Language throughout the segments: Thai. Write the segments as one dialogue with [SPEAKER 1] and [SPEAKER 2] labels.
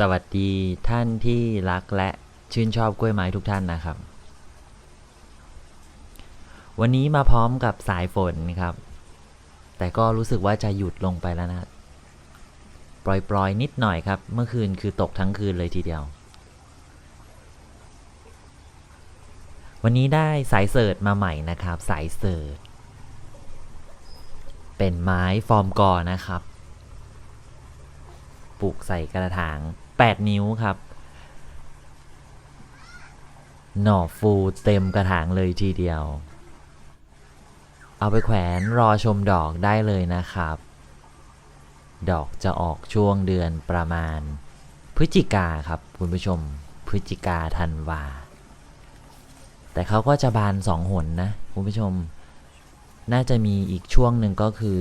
[SPEAKER 1] สวัสดีท่านที่รักและชื่นชอบกล้วยไม้ทุกท่านนะครับ วันนี้มาพร้อมกับสายฝนครับ แต่ก็รู้สึกว่าจะหยุดลงไปแล้วนะ ปล่อยๆ นิดหน่อยครับ เมื่อคืนคือตกทั้งคืนเลยทีเดียว วันนี้ได้สายเสิร์ตมาใหม่นะครับ สายเสิร์ตเป็นไม้ฟอร์มกอนะครับ ปลูกใส่กระถาง 8 นิ้วครับหน่อฟูเต็มกระถางเลยทีเดียว เอาไปแขวนรอชมดอกได้เลยนะครับ ดอกจะออกช่วงเดือนประมาณ พฤศจิกาครับคุณผู้ชม พฤศจิกาธันวา แต่เขาก็จะบานสองหนนะคุณผู้ชม น่าจะมีอีกช่วงหนึ่งก็คือ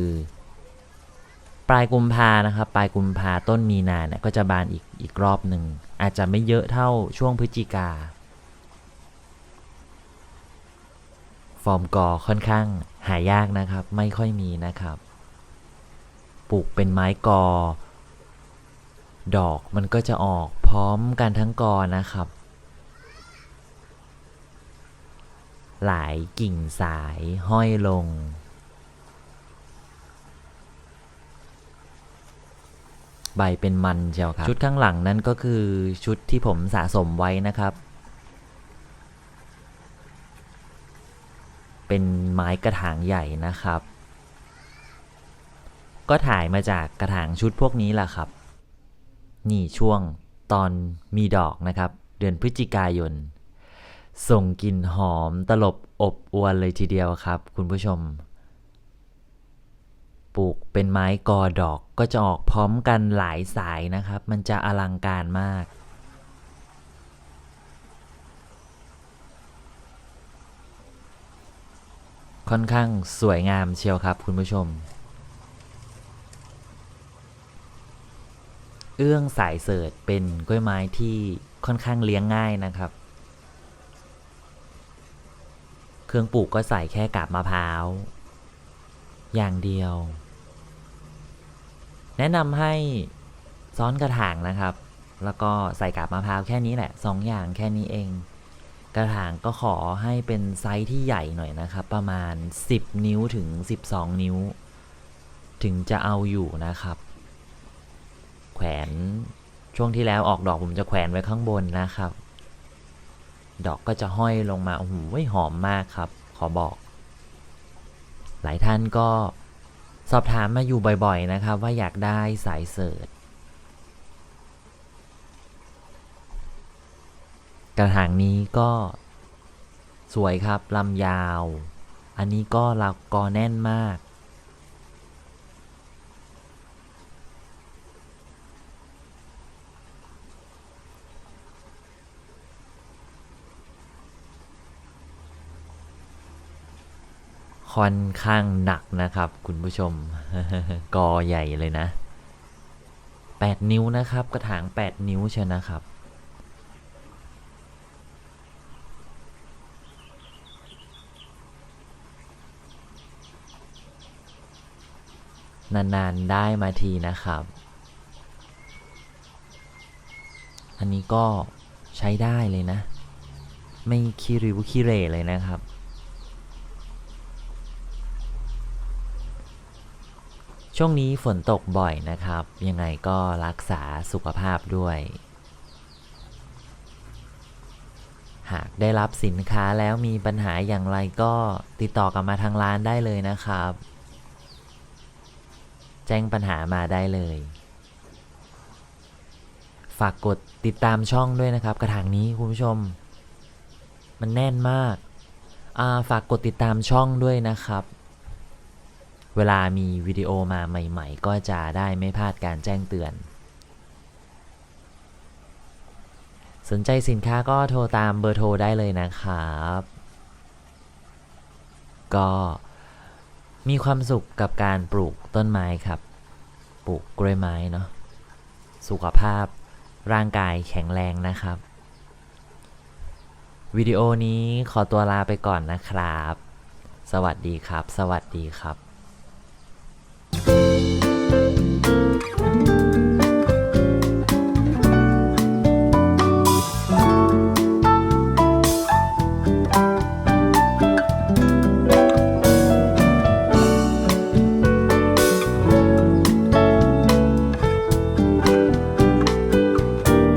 [SPEAKER 1] ปลายกุมภานะครับปลายกุมภาต้นมีนาเนี่ยก็จะบานอีกอีกรอบหนึ่งอาจจะไม่เยอะเท่าช่วงพฤศจิกา ฟอร์มกอค่อนข้างหายากนะครับ ไม่ค่อยมีนะครับ ปลูกเป็นไม้กอ ดอกมันก็จะออกพร้อมกันทั้งกอนะครับ หลายกิ่งสายห้อยลง ใบเป็นมันเจียวครับ ชุดข้างหลังนั้นก็คือชุดที่ผมสะสมไว้นะครับ เป็นไม้กระถางใหญ่นะครับ ก็ถ่ายมาจากกระถางชุดพวกนี้แหละครับ นี่ช่วงตอนมีดอกนะครับ เดือนพฤศจิกายน ส่งกลิ่นหอมตลบอบอวนเลยทีเดียวครับ คุณผู้ชม ปลูกเป็นไม้กอดอกก็จะออกพร้อมกันหลายสายนะครับ มันจะอลังการมาก ค่อนข้างสวยงามเชียวครับคุณผู้ชม เอื้องสายเสิร์ชเป็นกล้วยไม้ที่ค่อนข้างเลี้ยงง่ายนะครับ เครื่องปลูกก็ใส่แค่กาบมะพร้าวอย่างเดียว แนะนำให้ซ้อนกระถางนะครับ แล้วก็ใส่กาบมะพร้าวแค่นี้แหละสองอย่างแค่นี้เอง กระถางก็ขอให้เป็นไซส์ที่ใหญ่หน่อยนะครับ ประมาณ 10 นิ้วถึง 12 นิ้ว ถึงจะเอาอยู่นะครับ แขวนช่วงที่แล้วออกดอกผมจะแขวนไว้ข้างบนนะครับ ดอกก็จะห้อยลงมาโอ้โหหอมมากครับ ขอบอก หลายท่านก็ สอบถามมาอยู่บ่อยๆนะครับว่าอยากได้สายเสิร์ชกระถางนี้ก็สวยครับลำยาว อันนี้ก็ลักกอแน่นมาก ค่อนข้างหนักนะครับ คุณผู้ชม กอใหญ่เลยนะ 8 นิ้วนะครับ กระถาง 8 นิ้วเชียวนะครับนานๆได้มาทีนะครับ อันนี้ก็ใช้ได้เลยนะ ไม่ขี้ริ้วขี้เรเลยนะครับ ช่วงนี้ฝนตกบ่อยนะครับ ยังไงก็รักษาสุขภาพด้วย หากได้รับสินค้าแล้วมีปัญหาอย่างไรก็ติดต่อกลับมาทางร้านได้เลยนะครับ แจ้งปัญหามาได้เลย ฝากกดติดตามช่องด้วยนะครับ กระถางนี้คุณผู้ชม มันแน่นมากาฝากกดติดตามช่องด้วยนะครับ เวลามีวิดีโอมาใหม่ๆ ก็จะได้ไม่พลาดการแจ้งเตือน สนใจสินค้าก็โทรตามเบอร์โทรได้เลยนะครับ ก็มีความสุขกับการปลูกต้นไม้ครับ ปลูกกล้วยไม้เนาะ สุขภาพร่างกายแข็งแรงนะครับ วิดีโอนี้ขอตัวลาไปก่อนนะครับ สวัสดีครับ สวัสดีครับ